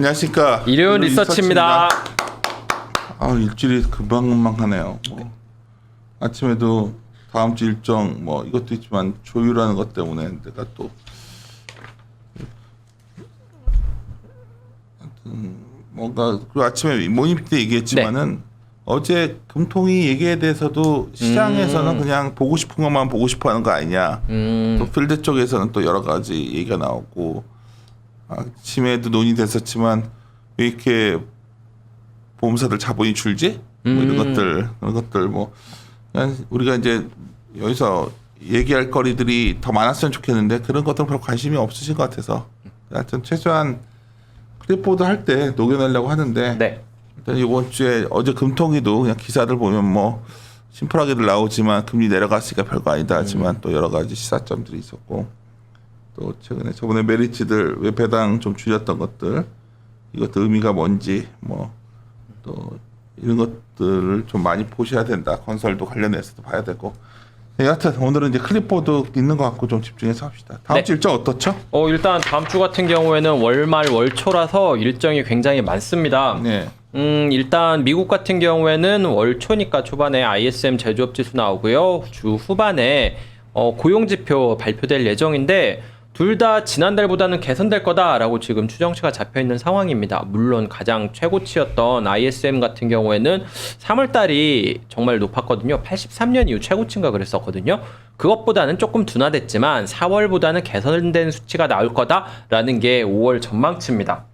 안녕하십니까. 일요일 리서치입니다. 아 일주일이 금방금방 가네요. 뭐. 아침에도 다음 주 일정 뭐 이것도 있지만 조율하는 것 때문에 내가 또 하여튼 뭔가 그 아침에 모임 때 얘기했지만은 네. 어제 금통위 얘기에 대해서도 시장에서는 음. 그냥 보고 싶은 것만 보고 싶어하는 거 아니냐. 음, 또 필드 쪽에서는 또 여러 가지 얘기가 나오고 아침에도 논의됐었지만 왜 이렇게 보험사들 자본이 줄지? 뭐 이런 음. 것들 그런 것들 뭐 그냥 우리가 이제 여기서 얘기할 거리들이 더 많았으면 좋겠는데 그런 것들은 별로 관심이 없으신 것 같아서 하여튼 최소한 클립보드 할 때 녹여내려고 하는데 네. 일단 이번 주에 어제 금통위도 그냥 기사들 보면 뭐 심플하게들 나오지만 금리 내려갔으니까 별거 아니다 하지만 또 여러 가지 시사점들이 있었고 또 최근에 저번에 메리츠들 왜 배당 좀 줄였던 것들 이것도 의미가 뭔지 뭐 또 이런 것들을 좀 많이 보셔야 된다 건설도 관련해서도 봐야 되고 네, 여하튼 오늘은 이제 클립보드 있는 것 같고 좀 집중해서 합시다 다음 네. 주 일정 어떻죠? 어 일단 다음 주 같은 경우에는 월말 월초라서 일정이 굉장히 많습니다. 네 음 일단 미국 같은 경우에는 월초니까 초반에 ISM 제조업 지수 나오고요. 주 후반에 어, 고용 지표 발표될 예정인데 둘 다 지난달보다는 개선될 거다라고 지금 추정치가 잡혀 있는 상황입니다. 물론 가장 최고치였던 ISM 같은 경우에는 3월 달이 정말 높았거든요. 83년 이후 최고치인가 그랬었거든요. 그것보다는 조금 둔화됐지만 4월보다는 개선된 수치가 나올 거다라는 게 5월 전망치입니다.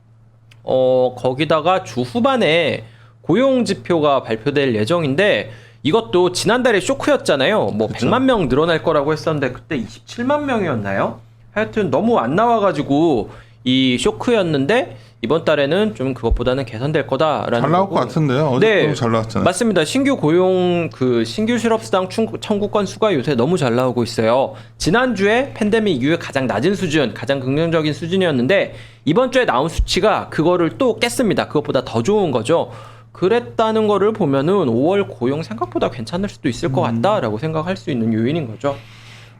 어, 거기다가 주 후반에 고용 지표가 발표될 예정인데 이것도 지난달에 쇼크였잖아요. 뭐 그쵸. 100만 명 늘어날 거라고 했었는데 그때 27만 명이었나요? 하여튼 너무 안 나와가지고 이 쇼크였는데 이번 달에는 좀 그것보다는 개선될 거다라는 잘 나올 것. 같은데요 어제 네. 잘 나왔잖아요 맞습니다. 신규 고용 그 신규 실업수당 충- 청구 건수가 요새 너무 잘 나오고 있어요. 지난주에 팬데믹 이후에 가장 낮은 수준, 가장 긍정적인 수준이었는데 이번 주에 나온 수치가 그거를 또 깼습니다. 그것보다 더 좋은 거죠. 그랬다는 거를 보면은 5월 고용 생각보다 괜찮을 수도 있을 것 같다라고 생각할 수 있는 요인인 거죠.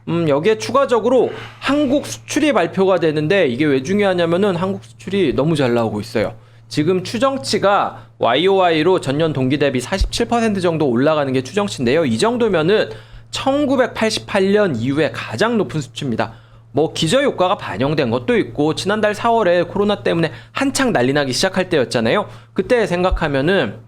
음, 여기에 추가적으로 한국 수출이 발표가 되는데 이게 왜 중요하냐면은 한국 수출이 너무 잘 나오고 있어요. 지금 추정치가 YOY로 전년 동기 대비 47% 정도 올라가는 게 추정치인데요. 이 정도면은 1988년 이후에 가장 높은 수치입니다. 뭐 기저 효과가 반영된 것도 있고 지난달 4월에 코로나 때문에 한창 난리 나기 시작할 때였잖아요. 그때 생각하면은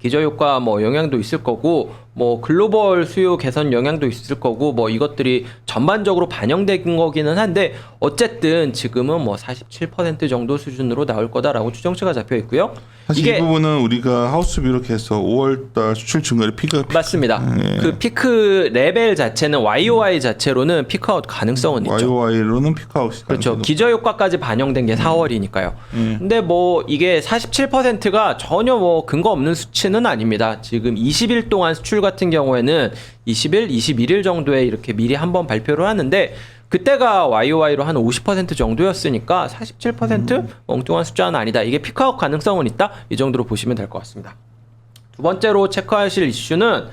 기저 효과 뭐 영향도 있을 거고 뭐 글로벌 수요 개선 영향도 있을 거고 뭐 이것들이 전반적으로 반영된 거기는 한데 어쨌든 지금은 뭐 47% 정도 수준으로 나올 거다라고 추정치가 잡혀 있고요. 사실 이 부분은 우리가 하우스비로 해서 5월달 수출 증가율 피가 맞습니다. 예. 그 피크 레벨 자체는 YOY 자체로는 피크아웃 가능성은 있죠. YOY로는 피크아웃이 그렇죠. 기저 효과까지 반영된 게 4월이니까요. 예. 근데 뭐 이게 47%가 전혀 뭐 근거 없는 수치는 아닙니다. 지금 20일 동안 수출 같은 경우에는 20일, 21일 정도에 이렇게 미리 한번 발표를 하는데 그때가 YOY로 한 50% 정도였으니까 47% 엉뚱한 숫자는 아니다. 이게 피크아웃 가능성은 있다. 이 정도로 보시면 될 것 같습니다. 두 번째로 체크하실 이슈는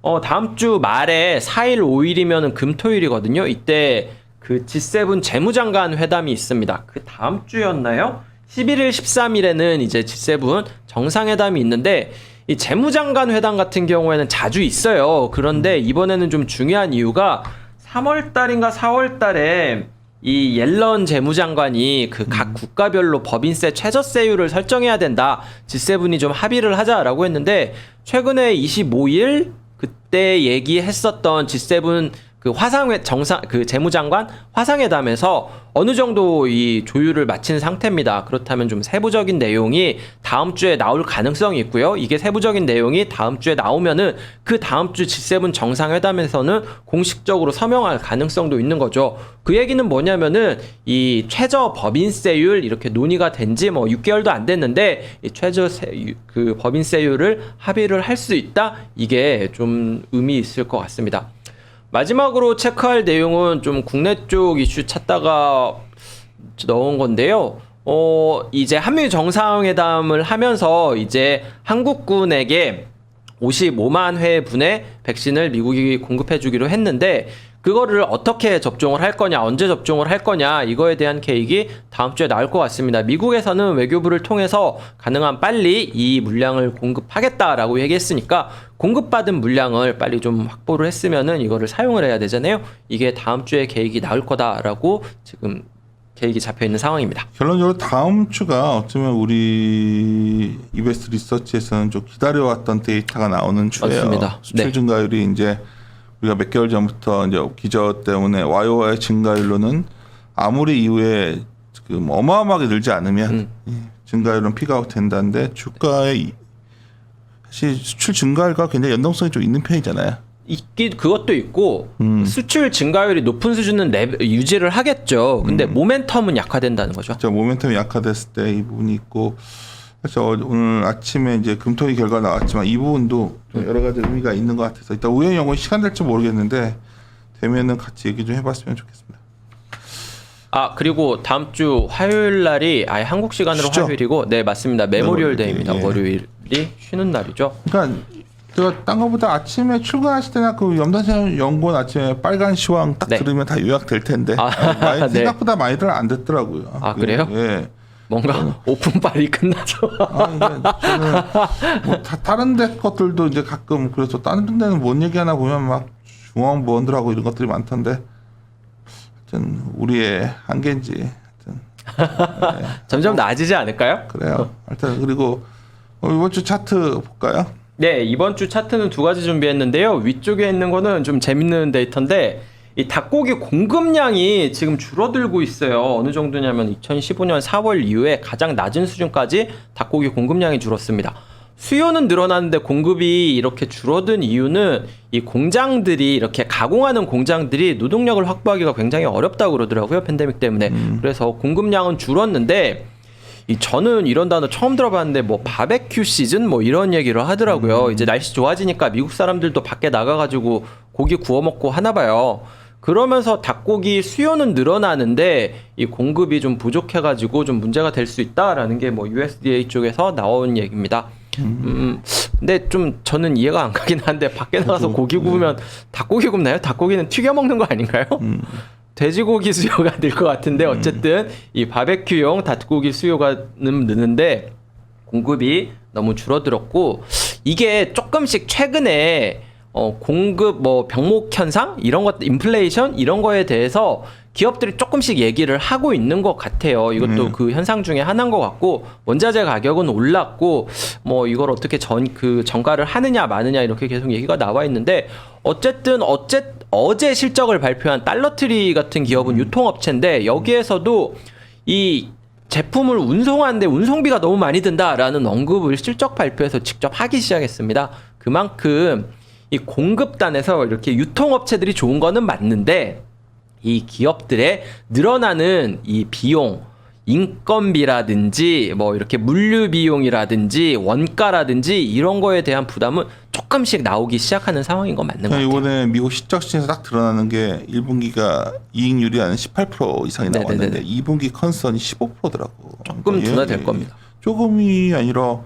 어, 다음 주 말에 4일, 5일이면 금토일이거든요. 이때 그 G7 재무장관 회담이 있습니다. 그 다음 주였나요? 11일, 13일에는 이제 G7 정상회담이 있는데 이 재무장관 회담 같은 경우에는 자주 있어요. 그런데 이번에는 좀 중요한 이유가 3월 달인가 4월 달에 이 옐런 재무장관이 그 각 국가별로 법인세 최저세율을 설정해야 된다. G7이 좀 합의를 하자라고 했는데 최근에 25일 그때 얘기했었던 G7 그 화상회 정상 그 재무장관 화상회담에서 어느 정도 이 조율을 마친 상태입니다. 그렇다면 좀 세부적인 내용이 다음 주에 나올 가능성이 있고요. 이게 세부적인 내용이 다음 주에 나오면은 그 다음 주 G7 정상회담에서는 공식적으로 서명할 가능성도 있는 거죠. 그 얘기는 뭐냐면은 이 최저 법인세율 이렇게 논의가 된 지 뭐 6개월도 안 됐는데 이 최저 세, 그 법인세율을 합의를 할 수 있다. 이게 좀 의미 있을 것 같습니다. 마지막으로 체크할 내용은 좀 국내 쪽 이슈 찾다가 넣은 건데요. 어, 이제 한미 정상회담을 하면서 이제 한국군에게 55만 회 분의 백신을 미국이 공급해 주기로 했는데 그 그거를 어떻게 접종을 할 거냐, 언제 접종을 할 거냐, 이거에 대한 계획이 다음 주에 나올 것 같습니다. 미국에서는 외교부를 통해서 가능한 빨리 이 물량을 공급하겠다라고 얘기했으니까 공급받은 물량을 빨리 좀 확보를 했으면은 이거를 사용을 해야 되잖아요. 이게 다음 주에 계획이 나올 거다라고 지금 계획이 잡혀 있는 상황입니다. 결론적으로 다음 주가 어쩌면 우리 이베스트 리서치에서는 좀 기다려왔던 데이터가 나오는 주예요. 맞습니다. 수출 네. 증가율이 이제 우리가 몇 개월 전부터 이제 기저 때문에 와이오와의 증가율로는 아무리 이후에 지금 어마어마하게 늘지 않으면 음. 이 증가율은 피가아웃 된다는데 주가의 이- 사실 수출 증가율과 굉장히 연동성이 좀 있는 편이잖아요. 있기 그것도 있고 음. 수출 증가율이 높은 수준은 내, 유지를 하겠죠. 근데 음. 모멘텀은 약화된다는 거죠. 진짜 모멘텀이 약화됐을 때 이 부분이 있고 그래서 어- 오늘 아침에 이제 금토일 결과 나왔지만 이 부분도 좀 여러 가지 의미가 있는 것 같아서 일단 우연히 영원 시간 될지 모르겠는데 되면은 같이 얘기 좀 해봤으면 좋겠습니다. 아 그리고 다음 주 화요일 날이 아예 한국 시간으로 쉬죠? 화요일이고 네 맞습니다 메모리얼 메모리얼 데이입니다 데이, 예. 월요일이 쉬는 날이죠 그러니까 제가 딴 거보다 아침에 출근하실 때나 그 염단세 연구원 아침에 빨간 시황 딱 네. 들으면 다 요약될 텐데 아, 많이, 네. 생각보다 많이들 안 듣더라고요. 아, 그래요? 예. 뭔가 오픈빨이 끝나죠 아, 뭐 다, 다른 데 것들도 이제 가끔 그래서 다른 데는 뭔 얘기하나 보면 막 중앙보원들하고 이런 것들이 많던데 하여튼 우리의 한계인지 하여튼 점점 나아지지 않을까요? 그래요. 하여튼 그리고 어, 이번 주 차트 볼까요? 네, 이번 주 차트는 두 가지 준비했는데요. 위쪽에 있는 거는 좀 재밌는 데이터인데 이 닭고기 공급량이 지금 줄어들고 있어요. 어느 정도냐면 2015년 4월 이후에 가장 낮은 수준까지 닭고기 공급량이 줄었습니다. 수요는 늘어나는데 공급이 이렇게 줄어든 이유는 이 공장들이 이렇게 가공하는 공장들이 노동력을 확보하기가 굉장히 어렵다고 그러더라고요. 팬데믹 때문에. 그래서 공급량은 줄었는데 이 저는 이런 단어 처음 들어봤는데 뭐 바베큐 시즌 뭐 이런 얘기를 하더라고요. 이제 날씨 좋아지니까 미국 사람들도 밖에 나가가지고 고기 구워 먹고 하나 봐요. 그러면서 닭고기 수요는 늘어나는데 이 공급이 좀 부족해가지고 좀 문제가 될 수 있다라는 게 뭐 USDA 쪽에서 나온 얘기입니다. 음, 근데 좀 저는 이해가 안 가긴 한데 밖에 나가서 고기 구우면 닭고기 굽나요? 닭고기는 튀겨 먹는 거 아닌가요? 돼지고기 수요가 늘 것 같은데 어쨌든 이 바베큐용 닭고기 수요가 는 느는데 공급이 너무 줄어들었고 이게 조금씩 최근에 어 공급 뭐 병목 현상 이런 것 인플레이션 이런 거에 대해서 기업들이 조금씩 얘기를 하고 있는 것 같아요. 이것도 음. 그 현상 중에 하나인 것 같고 원자재 가격은 올랐고 뭐 이걸 어떻게 전 그 정가를 하느냐 마느냐 이렇게 계속 얘기가 나와 있는데 어쨌든 어째 어제 실적을 발표한 달러트리 같은 기업은 유통업체인데 여기에서도 이 제품을 운송하는데 운송비가 너무 많이 든다라는 언급을 실적 발표에서 직접 하기 시작했습니다. 그만큼 이 공급단에서 이렇게 유통업체들이 좋은 거는 맞는데 이 기업들의 늘어나는 이 비용 인건비라든지 뭐 이렇게 물류 비용이라든지 원가라든지 이런 거에 대한 부담은 조금씩 나오기 시작하는 상황인 건 맞는 것 같아요. 이번에 미국 실적 시에서 딱 드러나는 게 1분기가 이익률이 한 18% 이상이 네네네네. 나왔는데 2분기 컨선이 15%더라고. 조금 둔화될 겁니다. 조금이 아니라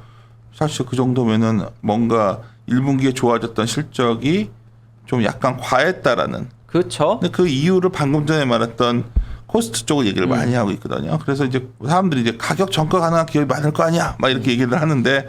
사실 그 정도면은 뭔가 1분기에 좋아졌던 실적이 좀 약간 과했다라는. 그렇죠. 근데 그 이유를 방금 전에 말했던 코스트 쪽을 얘기를 음. 많이 하고 있거든요. 그래서 이제 사람들이 이제 가격 전가 가능한 기업이 많을 거 아니야, 막 이렇게 얘기를 하는데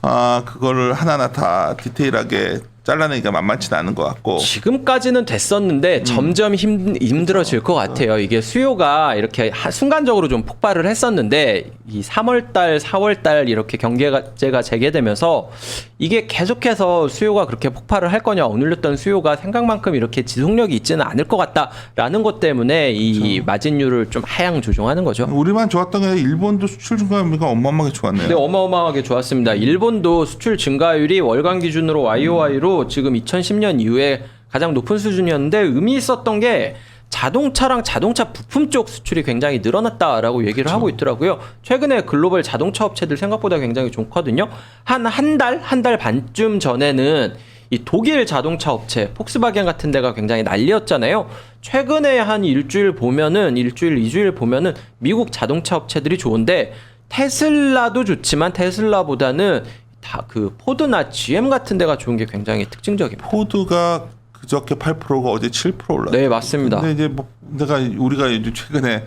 아 그거를 하나하나 다 디테일하게 잘라내기가 만만치는 않은 것 같고. 지금까지는 음. 됐었는데 점점 힘, 힘들어질 것 같아요. 이게 수요가 이렇게 하- 순간적으로 좀 폭발을 했었는데 이 3월달, 4월달 이렇게 경계제가 재개되면서 이게 계속해서 수요가 그렇게 폭발을 할 거냐 오늘렸던 수요가 생각만큼 이렇게 지속력이 있지는 않을 것 같다라는 것 때문에 이 마진율을 좀 하향 조정하는 거죠. 우리만 좋았던 게 아니라 일본도 수출 증가율이 어마어마하게 좋았네요. 네, 어마어마하게 좋았습니다. 일본도 수출 증가율이 월간 기준으로 YOY로 지금 2010년 이후에 가장 높은 수준이었는데 의미 있었던 게 자동차랑 자동차 부품 쪽 수출이 굉장히 늘어났다라고 얘기를 하고 있더라고요. 최근에 글로벌 자동차 업체들 생각보다 굉장히 좋거든요. 한 한 달, 한 달 반쯤 전에는 이 독일 자동차 업체 폭스바겐 같은 데가 굉장히 난리였잖아요. 최근에 한 일주일 보면은 일주일 이주일 보면은 미국 자동차 업체들이 좋은데 테슬라도 좋지만 테슬라보다는 다 그 포드나 GM 같은 데가 좋은 게 굉장히 특징적입니다. 포드가 그저께 8%가 어제 7% 올랐. 네, 맞습니다. 근데 이제 뭐 내가 우리가 이제 최근에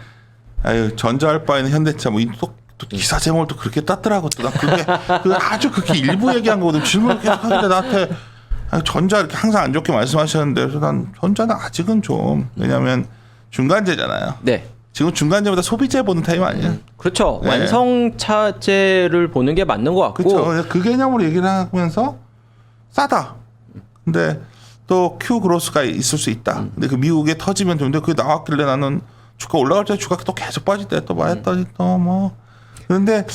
아유 전자할 바에는 현대차 뭐또 또 기사 제목을 또 그렇게 땄더라고 또나 그게 그 아주 그렇게 일부 얘기한 거거든 질문을 계속 하길래 나한테 아, 전자 이렇게 항상 안 좋게 말씀하셨는데 그래서 난 전자는 아직은 좀 왜냐하면 중간재잖아요. 네. 지금 중간재보다 소비재 보는 타임 아니에요? 그렇죠. 네. 완성차제를 보는 게 맞는 것 같고 그렇죠. 그 개념으로 얘기를 하면서 싸다. 근데 또 Q 그로스가 있을 수 있다. 근데 그 미국에 터지면 좋은데 그게 나왔길래 나는 주가 올라갈 때 주가 또 계속 빠질 때또 말했더니 또 뭐. 그런데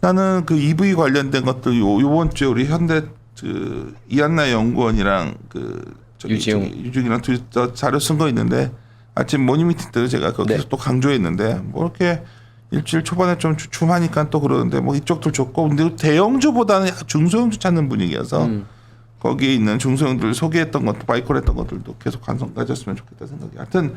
나는 그 EV 관련된 것들 요 요번 주에 우리 현대 그 이한나 연구원이랑 그 저기 유지웅. 저기 유중이랑 둘이 저 자료 쓴 거 있는데 아침 모닝 미팅 때도 제가 거기서 네. 또 강조했는데 뭐 이렇게 일주일 초반에 좀 주춤하니까 또 그러는데 뭐 이쪽도 좋고 근데 대형주보다는 약간 중소형주 찾는 분위기여서 음. 거기에 있는 중소형들 소개했던 것도 바이콜 했던 것들도 계속 관심 가졌으면 좋겠다 생각이. 하여튼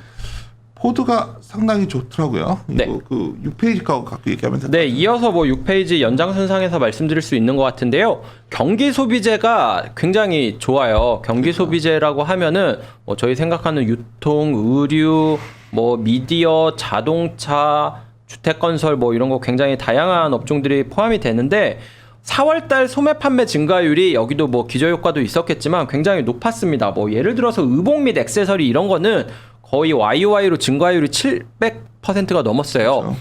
포드가 상당히 좋더라고요. 네. 이거 그 6페이지 거 갖고 얘기하면 될것 네, 이어서 뭐 6페이지 연장선상에서 말씀드릴 수 있는 것 같은데요. 경기 소비재가 굉장히 좋아요. 경기 소비재라고 하면은 뭐 저희 생각하는 유통, 의류, 뭐 미디어, 자동차, 주택 건설 뭐 이런 거 굉장히 다양한 업종들이 포함이 되는데 4월달 소매 판매 증가율이 여기도 뭐 기저효과도 있었겠지만 굉장히 높았습니다. 뭐 예를 들어서 의복 및 액세서리 이런 거는 거의 YOY로 증가율이 700%가 넘었어요. 그렇죠.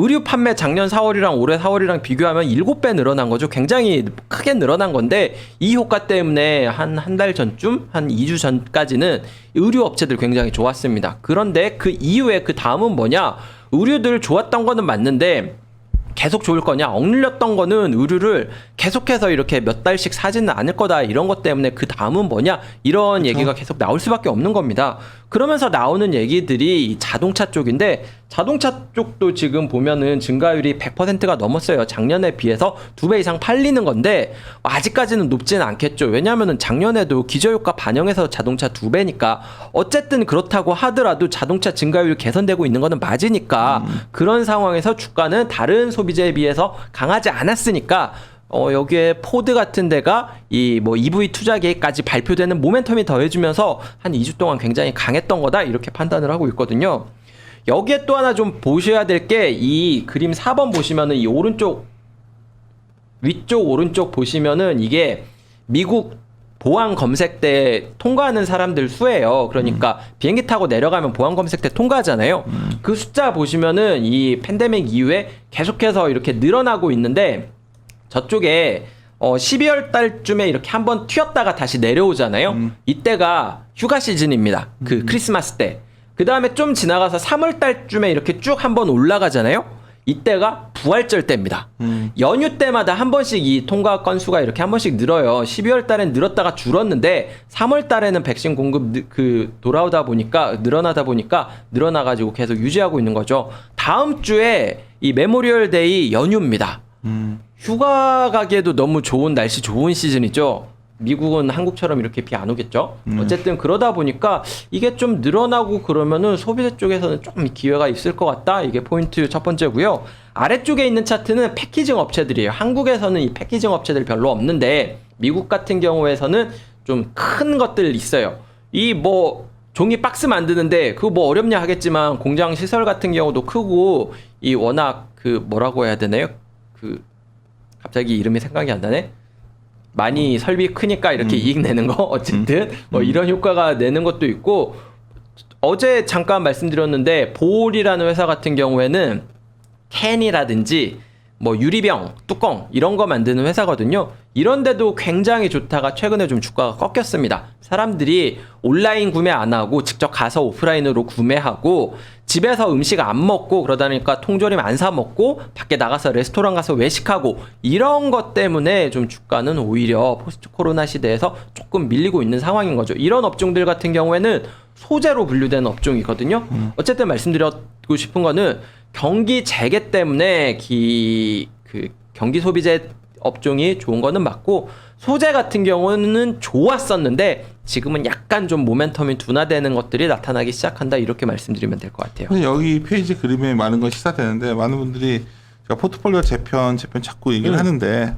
의류 판매 작년 4월이랑 올해 4월이랑 비교하면 7배 늘어난 거죠. 굉장히 크게 늘어난 건데 이 효과 때문에 한 한 달 전쯤 한 2주 전까지는 의류 업체들 굉장히 좋았습니다. 그런데 그 이후에 그 다음은 뭐냐? 의류들 좋았던 거는 맞는데 계속 좋을 거냐? 억눌렸던 거는 의류를 계속해서 이렇게 몇 달씩 사지는 않을 거다. 이런 것 때문에 그 다음은 뭐냐? 이런 얘기가 계속 나올 수밖에 없는 겁니다. 그러면서 나오는 얘기들이 이 자동차 쪽인데 자동차 쪽도 지금 보면은 증가율이 100%가 넘었어요. 작년에 비해서 두 배 이상 팔리는 건데 아직까지는 높지는 않겠죠. 왜냐하면은 작년에도 기저효과 반영해서 자동차 두 배니까 어쨌든 그렇다고 하더라도 자동차 증가율 개선되고 있는 거는 맞으니까 그런 상황에서 주가는 다른 소비재에 비해서 강하지 않았으니까 어, 여기에 포드 같은 데가 이 뭐 EV 투자 계획까지 발표되는 모멘텀이 더해주면서 한 2주 동안 굉장히 강했던 거다 이렇게 판단을 하고 있거든요. 여기에 또 하나 좀 보셔야 될 게 이 그림 4번 보시면은 이 오른쪽 위쪽 오른쪽 보시면은 이게 미국 보안 검색대 통과하는 사람들 수예요. 그러니까 비행기 타고 내려가면 보안 검색대 통과하잖아요. 그 숫자 보시면은 이 팬데믹 이후에 계속해서 이렇게 늘어나고 있는데 저쪽에 어 12월 달쯤에 이렇게 한번 튀었다가 다시 내려오잖아요. 이때가 휴가 시즌입니다. 그 크리스마스 때. 그 다음에 좀 지나가서 3월 달쯤에 이렇게 쭉 한번 올라가잖아요. 이때가 부활절 때입니다. 연휴 때마다 한 번씩 이 통과 건수가 이렇게 한 번씩 늘어요. 12월 달엔 늘었다가 줄었는데 3월 달에는 백신 공급 느- 그 돌아오다 보니까 늘어나다 보니까 늘어나 가지고 계속 유지하고 있는 거죠. 다음 주에 이 메모리얼 데이 연휴입니다. 휴가 가기에도 너무 좋은 날씨 좋은 시즌이죠. 미국은 한국처럼 이렇게 비 안 오겠죠. 어쨌든 그러다 보니까 이게 좀 늘어나고 그러면은 소비재 쪽에서는 좀 기회가 있을 것 같다. 이게 포인트 첫 번째고요. 아래쪽에 있는 차트는 패키징 업체들이에요. 한국에서는 이 패키징 업체들 별로 없는데 미국 같은 경우에서는 좀 큰 것들 있어요. 이 뭐 종이 박스 만드는데 그거 뭐 어렵냐 하겠지만 공장 시설 같은 경우도 크고 이 워낙 그 뭐라고 해야 되나요? 그 갑자기 이름이 생각이 안 나네. 많이 설비 크니까 이렇게 이익 내는 거 어쨌든 뭐 이런 효과가 내는 것도 있고 어제 잠깐 말씀드렸는데 보올이라는 회사 같은 경우에는 캔이라든지 뭐 유리병, 뚜껑 이런 거 만드는 회사거든요. 이런데도 굉장히 좋다가 최근에 좀 주가가 꺾였습니다. 사람들이 온라인 구매 안 하고 직접 가서 오프라인으로 구매하고 집에서 음식 안 먹고 그러다 보니까 통조림 안 사 먹고 밖에 나가서 레스토랑 가서 외식하고 이런 것 때문에 좀 주가는 오히려 포스트 코로나 시대에서 조금 밀리고 있는 상황인 거죠. 이런 업종들 같은 경우에는 소재로 분류되는 업종이거든요. 어쨌든 말씀드리고 싶은 거는 경기 재개 때문에 기, 그 경기 소비재 업종이 좋은 거는 맞고 소재 같은 경우는 좋았었는데 지금은 약간 좀 모멘텀이 둔화되는 것들이 나타나기 시작한다 이렇게 말씀드리면 될 것 같아요. 여기 페이지 그림에 많은 건 시사되는데 많은 분들이 제가 포트폴리오 재편 재편 자꾸 얘기를 음. 하는데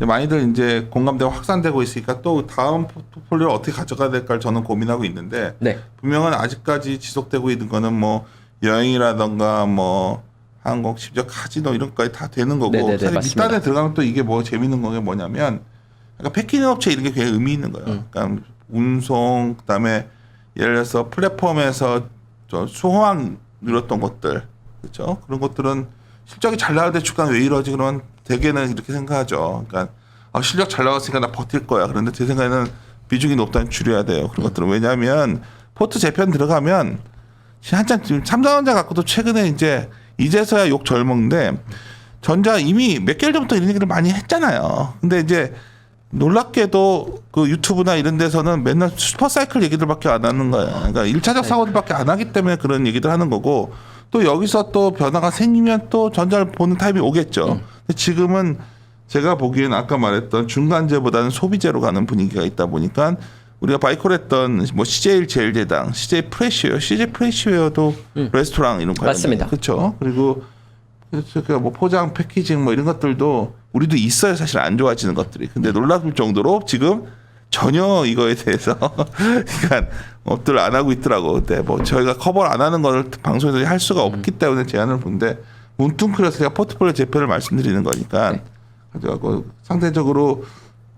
많이들 이제 공감대가 확산되고 있으니까 또 다음 포트폴리오를 어떻게 가져가야 될까를 저는 고민하고 있는데 네. 분명은 아직까지 지속되고 있는 거는 뭐 여행이라던가 뭐 항공 심지어 카지노 이런 것까지 다 되는 거고 네네네, 사실 맞습니다. 밑단에 들어가면 또 이게 뭐 재밌는 게 뭐냐면 그러니까 패키징 업체 이런 게 굉장히 의미 있는 거예요. 음. 그러니까 운송 그다음에 예를 들어서 플랫폼에서 저 수호왕 누렸던 것들 그렇죠 그런 것들은 실적이 잘 나가는데 주가는 왜 이러지 그러면 대개는 이렇게 생각하죠. 그러니까 아, 실적 잘 나갔으니까 나 버틸 거야. 그런데 제 생각에는 비중이 높다면 줄여야 돼요. 그런 것들은 왜냐하면 포트 재편 들어가면 한참 지금 삼성전자 갖고도 최근에 이제 이제서야 욕 절 먹는데 전자 이미 몇 개월 전부터 이런 얘기를 많이 했잖아요. 근데 이제 놀랍게도 그 유튜브나 이런 데서는 맨날 슈퍼사이클 얘기들밖에 안 하는 거예요. 그러니까 일차적 사고들밖에 안 하기 때문에 그런 얘기들 하는 거고 또 여기서 또 변화가 생기면 또 전자를 보는 타임이 오겠죠. 근데 지금은 제가 보기엔 아까 말했던 중간재보다는 소비재로 가는 분위기가 있다 보니까 우리가 바이콜 했던 뭐 CJ 제일제당, CJ 프레시웨어, CJ 프레시웨어도 레스토랑 이런 거 맞습니다. 그렇죠. 그리고 그뭐 포장 패키징 뭐 이런 것들도 우리도 있어요 사실 안 좋아지는 것들이. 근데 놀라울 정도로 지금 전혀 이거에 대해서 그러니까 업들 안 하고 있더라고. 근데 뭐 저희가 커버를 안 하는 거를 방송에서 할 수가 없기 때문에 제안을 보는데 문뚱그려서 제가 포트폴리오 재편을 말씀드리는 거니까 가져가고 상대적으로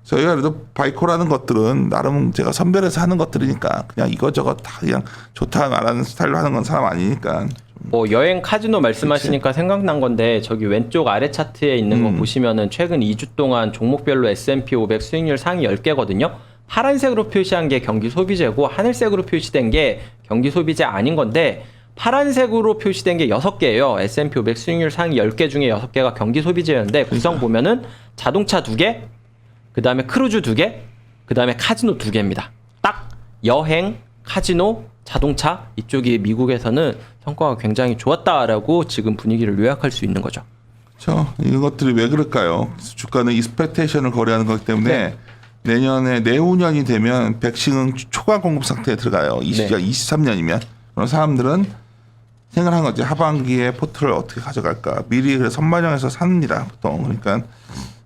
저희가 그래도 바이코라는 것들은 나름 제가 선별해서 하는 것들이니까 그냥 이것저것 다 그냥 좋다 말하는 스타일로 하는 건 사람 아니니까 뭐 여행 카지노 말씀하시니까 생각난 건데 저기 왼쪽 아래 차트에 있는 거 음. 보시면은 최근 2주 동안 종목별로 S&P 500 수익률 상위 10개거든요. 파란색으로 표시한 게 경기 소비재고 하늘색으로 표시된 게 경기 소비재 아닌 건데 파란색으로 표시된 게 6개예요. S&P 500 수익률 상위 10개 중에 6개가 경기 소비재였는데 구성 보면은 자동차 2개, 그다음에 크루즈 2개, 그다음에 카지노 2개입니다. 딱 여행, 카지노, 자동차 이쪽이 미국에서는 성과가 굉장히 좋았다라고 지금 분위기를 요약할 수 있는 거죠. 그렇죠. 이런 것들이 왜 그럴까요? 주가는 익스펙테이션을 거래하는 거기 때문에 네. 내년에 내후년이 되면 백신은 초과 공급 상태에 들어가요. 20, 네. 23년이면 그런 사람들은 생각한 거지 하반기에 포트를 어떻게 가져갈까 미리 그래 선반영해서 삽니다 보통 그러니까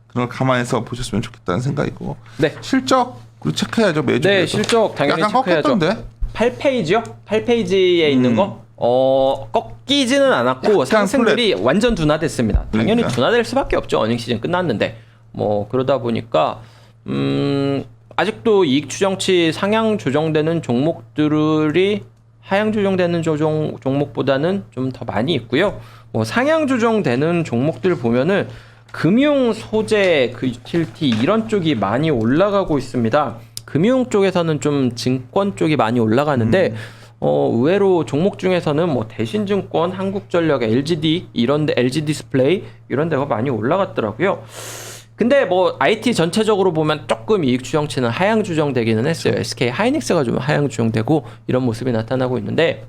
그걸 감안해서 보셨으면 좋겠다는 생각이고 네. 실적 그리고 체크해야죠 매주 네, 그래도. 실적 당연히 약간 체크해야죠. 꺾였던데 8페이지요? 8페이지에 있는 음. 거? 어, 꺾이지는 않았고 상승률이 완전 둔화됐습니다. 당연히 그러니까. 둔화될 수밖에 없죠. 어닝 시즌 끝났는데. 뭐 그러다 보니까 음, 아직도 이익 추정치 상향 조정되는 종목들이 하향 조정되는 조정 종목보다는 좀 더 많이 있고요. 뭐 상향 조정되는 종목들 보면은 금융 소재 그 유틸티 이런 쪽이 많이 올라가고 있습니다. 금융 쪽에서는 좀 증권 쪽이 많이 올라가는데 어 의외로 종목 중에서는 뭐 대신증권, 한국전력, LGD 이런데 LG 디스플레이 이런 데가 많이 올라갔더라고요. 근데 뭐 IT 전체적으로 보면 조금 이익 추정치는 하향 조정되기는 했어요. SK 하이닉스가 좀 하향 조정되고 이런 모습이 나타나고 있는데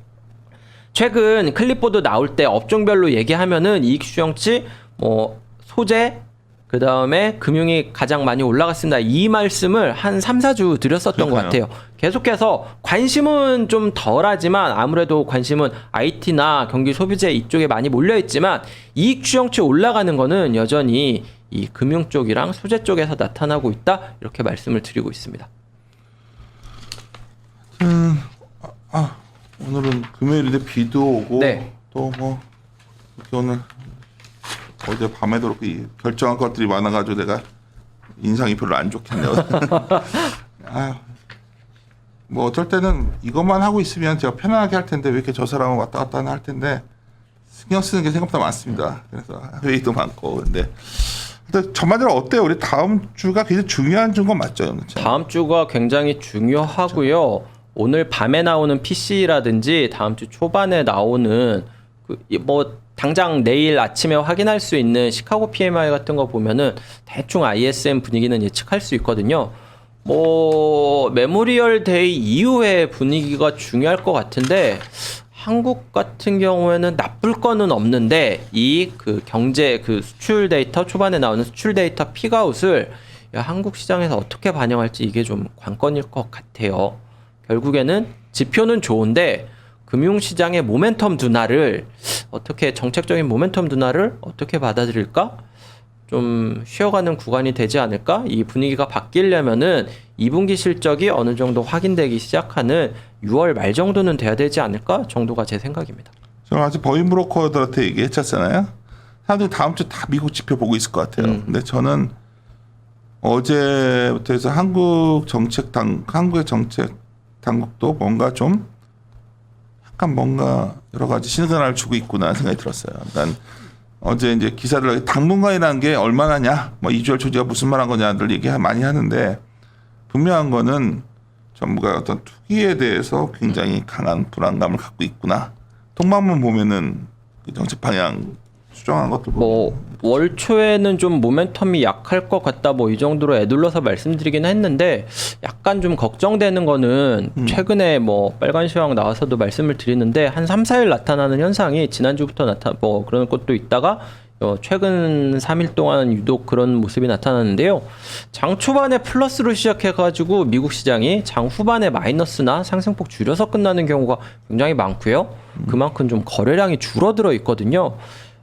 최근 클립보드 나올 때 업종별로 얘기하면은 이익 추정치 뭐 소재 그 다음에 금융이 가장 많이 올라갔습니다. 이 말씀을 한 3, 4주 드렸었던 것 그러니까요. 같아요. 계속해서 관심은 좀 덜하지만 아무래도 관심은 IT나 경기 소비재 이쪽에 많이 몰려있지만 이익 추정치 올라가는 거는 여전히 이 금융 쪽이랑 소재 쪽에서 나타나고 있다 이렇게 말씀을 드리고 있습니다. 아 오늘은 금요일인데 비도 오고 네. 또뭐 이렇게 오늘 어제 밤에도 그렇게 이 결정할 것들이 많아가지고 내가 인상이 별로 안 좋겠네요. 아뭐 어쩔 때는 이것만 하고 있으면 제가 편안하게 할 텐데 왜 이렇게 저 사람은 왔다 갔다 할 텐데 신경 쓰는 게 생각보다 많습니다. 그래서 회의도 많고 근데 근데 전반적으로 어때요? 우리 다음 주가 굉장히 중요한 주인 건 맞죠? 그렇죠? 다음 주가 굉장히 중요하고요. 오늘 밤에 나오는 PC라든지 다음 주 초반에 나오는 그뭐 당장 내일 아침에 확인할 수 있는 시카고 PMI 같은 거 보면은 대충 ISM 분위기는 예측할 수 있거든요. 뭐 메모리얼 데이 이후의 분위기가 중요할 것 같은데 한국 같은 경우에는 나쁠 거는 없는데 이 그 경제 그 수출 데이터 초반에 나오는 수출 데이터 픽아웃을 야, 한국 시장에서 어떻게 반영할지 이게 좀 관건일 것 같아요. 결국에는 지표는 좋은데 금융시장의 모멘텀 둔화를 어떻게 정책적인 모멘텀 둔화를 어떻게 받아들일까? 좀 쉬어가는 구간이 되지 않을까? 이 분위기가 바뀌려면은 2분기 실적이 어느 정도 확인되기 시작하는 6월 말 정도는 돼야 되지 않을까? 정도가 제 생각입니다. 저는 아직 버인 브로커들한테 얘기했잖아요. 사람들이 다음 주 다 미국 지표 보고 있을 것 같아요. 음. 근데 저는 어제부터 해서 한국 정책 당 한국의 정책 당국도 뭔가 좀 약간 뭔가 여러 가지 시그널을 주고 있구나 생각이 들었어요. 난 어제 이제 기사들 당분간이라는 게 얼마나냐, 뭐 이주열 초지가 무슨 말한 거냐들 얘기 많이 하는데 분명한 거는 정부가 어떤 투기에 대해서 굉장히 강한 불안감을 갖고 있구나. 통방문 보면은 그 정책 방향 수정한 보면 뭐 월 초에는 좀 모멘텀이 약할 것 같다 뭐 이 정도로 애둘러서 말씀드리긴 했는데 약간 좀 걱정되는 거는 최근에 뭐 빨간 시황 나와서도 말씀을 드리는데 한 3, 4일 나타나는 현상이 지난주부터 나타 뭐 그런 것도 있다가 어, 최근 3일 동안 유독 그런 모습이 나타났는데요. 장 초반에 플러스로 시작해가지고 미국 시장이 장 후반에 마이너스나 상승폭 줄여서 끝나는 경우가 굉장히 많고요. 그만큼 좀 거래량이 줄어들어 있거든요.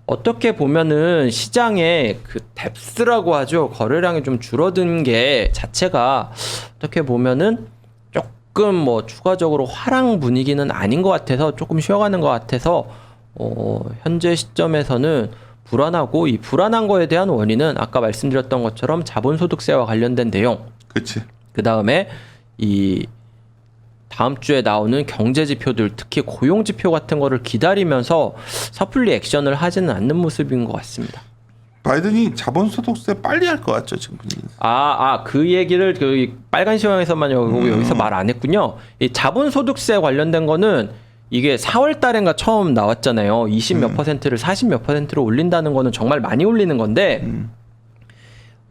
어떻게 보면은 시장의 그 뎁스라고 하죠. 거래량이 좀 줄어든 게 자체가 어떻게 보면은 조금 뭐 추가적으로 화랑 분위기는 아닌 것 같아서 조금 쉬어가는 것 같아서 어, 현재 시점에서는 불안하고 이 불안한 거에 대한 원인은 아까 말씀드렸던 것처럼 자본소득세와 관련된 내용 그렇지. 그 다음에 이 다음 주에 나오는 경제 지표들 특히 고용 지표 같은 거를 기다리면서 섣불리 액션을 하지는 않는 모습인 것 같습니다. 바이든이 자본소득세 빨리 할 것 같죠 지금 분위기. 아, 아, 그 얘기를 그 빨간 시황에서만 여기, 여기서 말 안 했군요. 이 자본소득세 관련된 거는 이게 4월 달엔가 처음 나왔잖아요. 20몇 퍼센트를 40몇 퍼센트로 올린다는 거는 정말 많이 올리는 건데,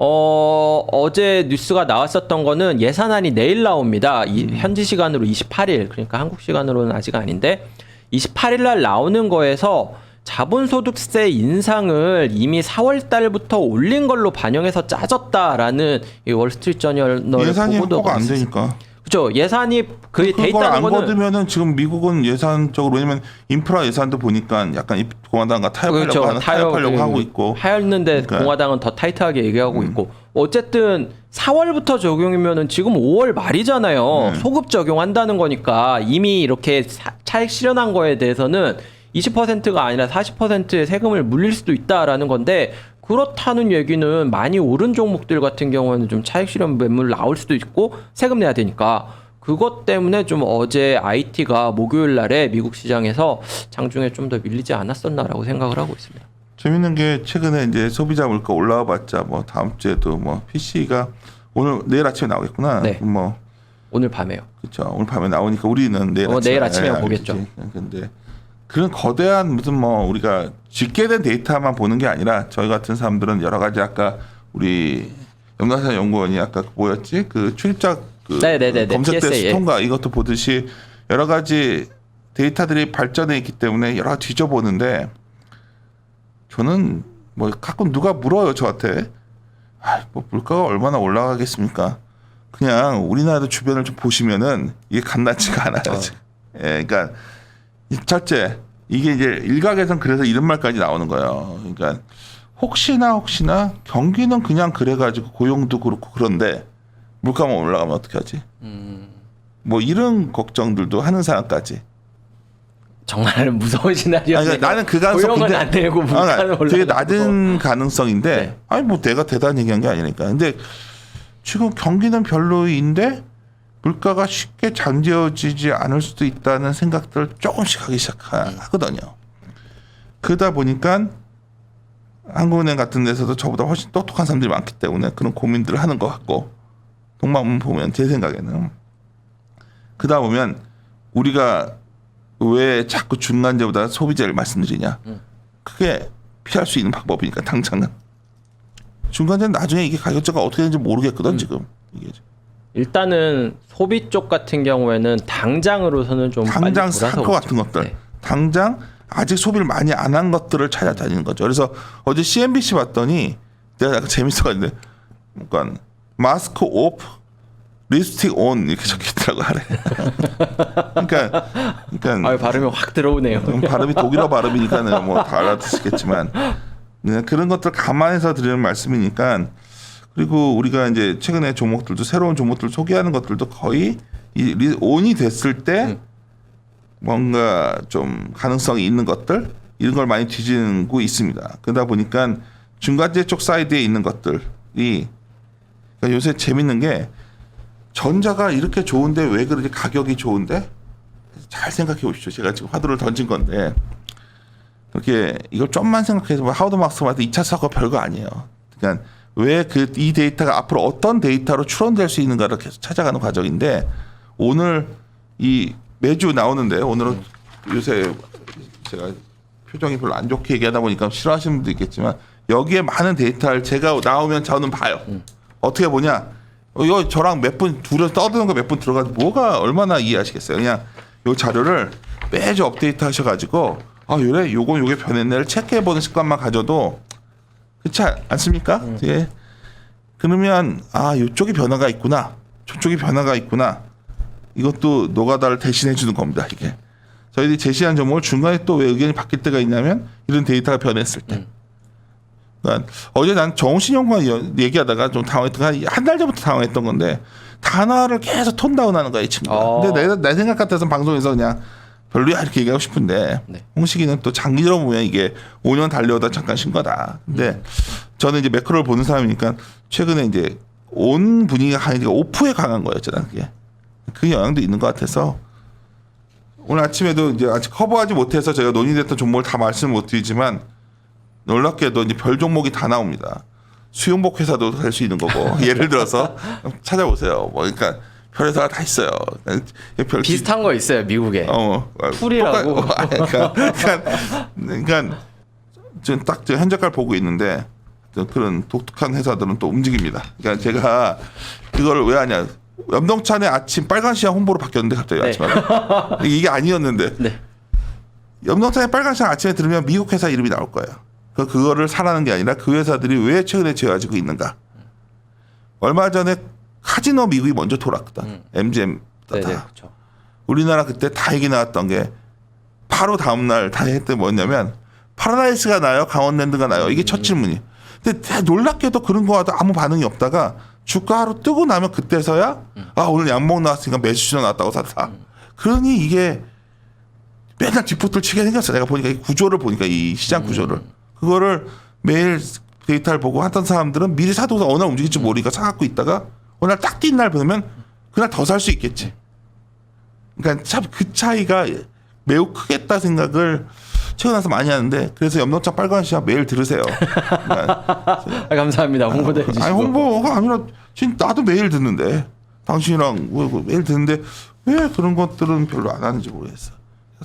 어, 어제 뉴스가 나왔었던 거는 예산안이 내일 나옵니다. 이, 현지 시간으로 28일, 그러니까 한국 시간으로는 아직 아닌데, 28일 날 나오는 거에서 자본소득세 인상을 이미 4월 달부터 올린 걸로 반영해서 짜졌다라는 이 월스트리트 저널 예산이 보도가 안. 되니까. 그죠? 예산이 그 그걸 데이터는 안 거는 거두면은 지금 미국은 예산적으로 왜냐면 인프라 예산도 보니까 약간 이 공화당과 타협하려고 그렇죠. 하는 타협하려고 하고 있고. 하였는데 그러니까. 공화당은 더 타이트하게 얘기하고 있고 어쨌든 4월부터 적용이면은 지금 5월 말이잖아요. 음. 소급 적용한다는 거니까 이미 이렇게 사- 차익 실현한 거에 대해서는 20%가 아니라 40%의 세금을 물릴 수도 있다라는 건데 그렇다는 얘기는 많이 오른 종목들 같은 경우에는 좀 차익 실현 매물 나올 수도 있고 세금 내야 되니까 그것 때문에 좀 어제 IT가 목요일 날에 미국 시장에서 장중에 좀 더 밀리지 않았었나라고 생각을 하고 있습니다. 재밌는 게 최근에 이제 소비자 물가 올라와 봤자 뭐 다음 주에도 뭐 PC가 오늘 내일 아침에 나오겠구나. 네. 뭐 오늘 밤에요. 그렇죠. 오늘 밤에 나오니까 우리는 내일 어, 아침에, 내일 아침에 알겠지. 보겠죠. 근데 그런 거대한 무슨 뭐 우리가 집계된 데이터만 보는 게 아니라 저희 같은 사람들은 여러 가지 아까 우리 영남사 연구원이 아까 그 뭐였지 그 출입자 그 네네네네. 검색 TSA. 대수 통과 이것도 보듯이 여러 가지 데이터들이 발전해 있기 때문에 여러 가지 뒤져보는데 저는 뭐 가끔 누가 물어요 저한테 아, 뭐 물가가 얼마나 올라가겠습니까? 그냥 우리나라도 주변을 좀 보시면은 이게 간단치가 않아요. 지금. 예, 그러니까 이 첫째 이게 이제 일각에선 그래서 이런 말까지 나오는 거예요. 그러니까 혹시나 혹시나 경기는 그냥 그래가지고 고용도 그렇고 그런데 물가만 올라가면 어떻게 하지? 뭐 이런 걱정들도 하는 사람까지. 정말 무서운 시나리오네요. 아니, 그러니까 나는 그 가능성 고용은 안 되고 아, 물가는 올라가고 되게 낮은 가능성인데 네. 아니 뭐 내가 대단히 얘기한 게 아니니까 근데 지금 경기는 별로인데 물가가 쉽게 잠재워지지 않을 수도 있다는 생각들을 조금씩 하기 시작하거든요. 그러다 보니까 한국은행 같은 데서도 저보다 훨씬 똑똑한 사람들이 많기 때문에 그런 고민들을 하는 것 같고 동방문 보면 제 생각에는. 그러다 보면 우리가 왜 자꾸 중간재보다 소비재를 말씀드리냐? 그게 피할 수 있는 방법이니까 당장은. 중간재는 나중에 이게 가격대가 어떻게 되는지 모르겠거든 지금. 이게 일단은 소비 쪽 같은 경우에는 당장으로서는 좀 당장 오죠. 같은 것들 네. 당장 아직 소비를 많이 안 한 것들을 찾아다니는 거죠. 그래서 어제 CNBC 봤더니 내가 약간 재밌어가지고 그러니까 마스크 오프 립스틱 온 이렇게 적혀있더라고 하래. 그러니까 그러니까 아유 발음이 확 들어오네요. 음, 발음이 독일어 발음이니까는 뭐다 알아듣시겠지만 네, 그런 것들 감안해서 드리는 말씀이니까 그리고 우리가 이제 최근에 종목들도 새로운 종목들 소개하는 것들도 거의 이 리- 온이 됐을 때 음. 뭔가 좀 가능성이 있는 것들 이런 걸 많이 뒤지고 있습니다. 그러다 보니까 중간재 쪽 사이드에 있는 것들이 그러니까 요새 재밌는 게 전자가 이렇게 좋은데 왜 그렇게 가격이 좋은데 잘 생각해 보십시오. 제가 지금 화두를 던진 건데 이렇게 이걸 좀만 생각해서 하우드 막스한테 2차 사고 별거 아니에요. 그러니까 왜 그 이 데이터가 앞으로 어떤 데이터로 추론될 수 있는가를 계속 찾아가는 과정인데 오늘 이 매주 나오는데 오늘은 요새 제가 표정이 별로 안 좋게 얘기하다 보니까 싫어하시는 분도 있겠지만 여기에 많은 데이터를 제가 나오면 저는 봐요. 어떻게 보냐? 어, 이거 저랑 몇 분 둘이 떠드는 거 몇 분 들어가도 뭐가 얼마나 이해하시겠어요? 그냥 요 자료를 매주 업데이트 하셔가지고 아 요래 요건 요게 변했네를 체크해보는 습관만 가져도 그렇지 않습니까? 예. 그러면 아 요쪽이 변화가 있구나. 저쪽이 변화가 있구나. 이것도 노가다를 대신해 주는 겁니다 이게. 저희들이 제시한 종목을 중간에 또 왜 의견이 바뀔 때가 있냐면 이런 데이터가 변했을 때. 그러니까 어제 난 정신연구원 얘기하다가 좀 당황했던 한 달 전부터 당황했던 건데 단어를 계속 톤 다운하는 거야 이 친구가. 어. 근데 내, 내 생각 같아서 방송에서 그냥 별로야 이렇게 얘기하고 싶은데 네. 홍식이는 또 장기적으로 보면 이게 5년 달려오다 잠깐 쉰 거다. 근데 저는 이제 매크로를 보는 사람이니까 최근에 이제 온 분위기가 강하니까 오프에 강한 거였잖아 그게. 그 영향도 있는 것 같아서 오늘 아침에도 이제 아직 커버하지 못해서 제가 논의됐던 종목을 다 말씀을 못 드리지만 놀랍게도 이제 별 종목이 다 나옵니다. 수용복 회사도 될수 있는 거고 예를 들어서 찾아보세요. 뭐 그러니까 별 회사가 다 있어요. 별 비슷한 거 있어요 미국에. 어, 풀이라고. 똑같- 그러니까, 그러니까, 그러니까 지금 딱 지금 현재까지 보고 있는데 저 그런 독특한 회사들은 또 움직입니다. 그러니까 제가 그걸 왜 하냐? 염동찬의 아침 빨간 시야 홍보로 바뀌었는데 갑자기 네. 아침에 이게 아니었는데 네. 염동찬의 빨간 시야 아침에 들으면 미국 회사 이름이 나올 거예요. 그 그거를 사라는 게 아니라 그 회사들이 왜 최근에 지어지고 있는가? 얼마 전에 카지노 미국이 먼저 돌았거든. MGM 다. 네네 그렇죠. 우리나라 그때 다 얘기 나왔던 게 바로 다음 날다 했던 뭐였냐면 파라다이스가 나요, 강원랜드가 나요. 이게 첫 질문이. 근데 대- 놀랍게도 그런 거 하다 아무 반응이 없다가 주가 하루 뜨고 나면 그때서야 아 오늘 양목 나왔으니까 매수 신호 나왔다고 샀다. 그러니 이게 맨날 뒷부들 치게 생겼어. 내가 보니까 이 구조를 보니까 이 시장 구조를 그거를 매일 데이터를 보고 하던 사람들은 미리 사도가 어느 날 움직일지 모르니까 사갖고 있다가 날딱뛴날 보면 그날 더 살 수 있겠지. 그러니까 참 그 차이가 매우 크겠다 생각을 최근 와서 많이 하는데 그래서 염동찬 빨간 시야 매일 들으세요. 그러니까 아, 감사합니다 홍보도 해주시고. 아니 홍보가 아니라 진 나도 매일 듣는데 당신이랑 왜- 왜 매일 듣는데 왜 그런 것들은 별로 안 하는지 모르겠어.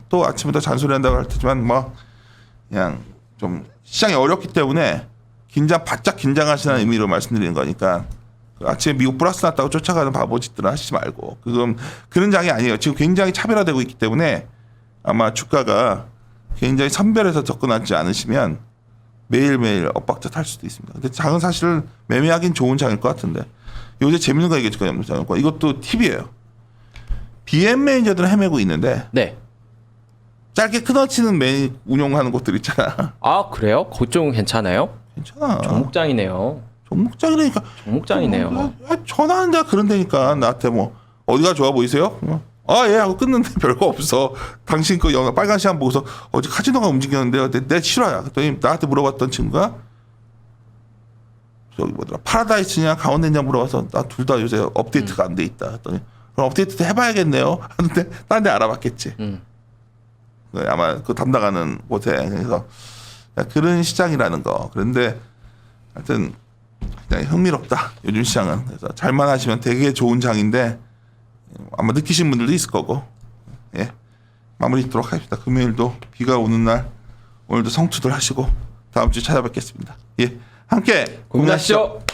또 아침부터 잔소리 한다고 할 테지만 뭐 그냥 좀 시장이 어렵기 때문에 긴장 바짝 긴장하시는 의미로 말씀드리는 거니까 그 아침에 미국 플러스 났다고 쫓아가는 바보짓들은 하시지 말고 그건 그런 장이 아니에요. 지금 굉장히 차별화되고 있기 때문에 아마 주가가 굉장히 선별해서 접근하지 않으시면 매일매일 엇박자 탈 수도 있습니다. 근데 장은 사실 매매하긴 좋은 장일 것 같은데 요새 재밌는 거 얘기해 줄까요? 이것도 팁이에요. BM 매니저들은 헤매고 있는데 네. 짧게 끊어치는 매 운용하는 곳들 있잖아. 아 그래요? 그쪽은 괜찮아요? 괜찮아. 종목장이네요. 종목장이라니까. 종목장이네요. 아, 전화하는 데가 그런다니까 나한테 뭐 어디가 좋아 보이세요? 아 예 하고 끊는데 별거 없어. 당신 그 영화 빨간 시간 보고서 어제 카지노가 움직였는데 내, 내 실화야. 그랬더니 나한테 물어봤던 친구가 저기 뭐더라 파라다이스냐 강원대냐 물어봐서 나 둘 다 요새 업데이트가 안 돼 있다. 했더니 그럼 업데이트 해봐야겠네요. 하는데 딴 데 알아봤겠지. 음. 그 아마 그 담당하는 곳에 그래서 그런 시장이라는 거. 그런데 하여튼 그냥 흥미롭다 요즘 시장은. 그래서 잘만 하시면 되게 좋은 장인데 아마 느끼신 분들도 있을 거고 예. 마무리 짓도록 하겠습니다. 금요일도 비가 오는 날 오늘도 성투들 하시고 다음 주에 찾아뵙겠습니다. 예 함께 고민하시죠.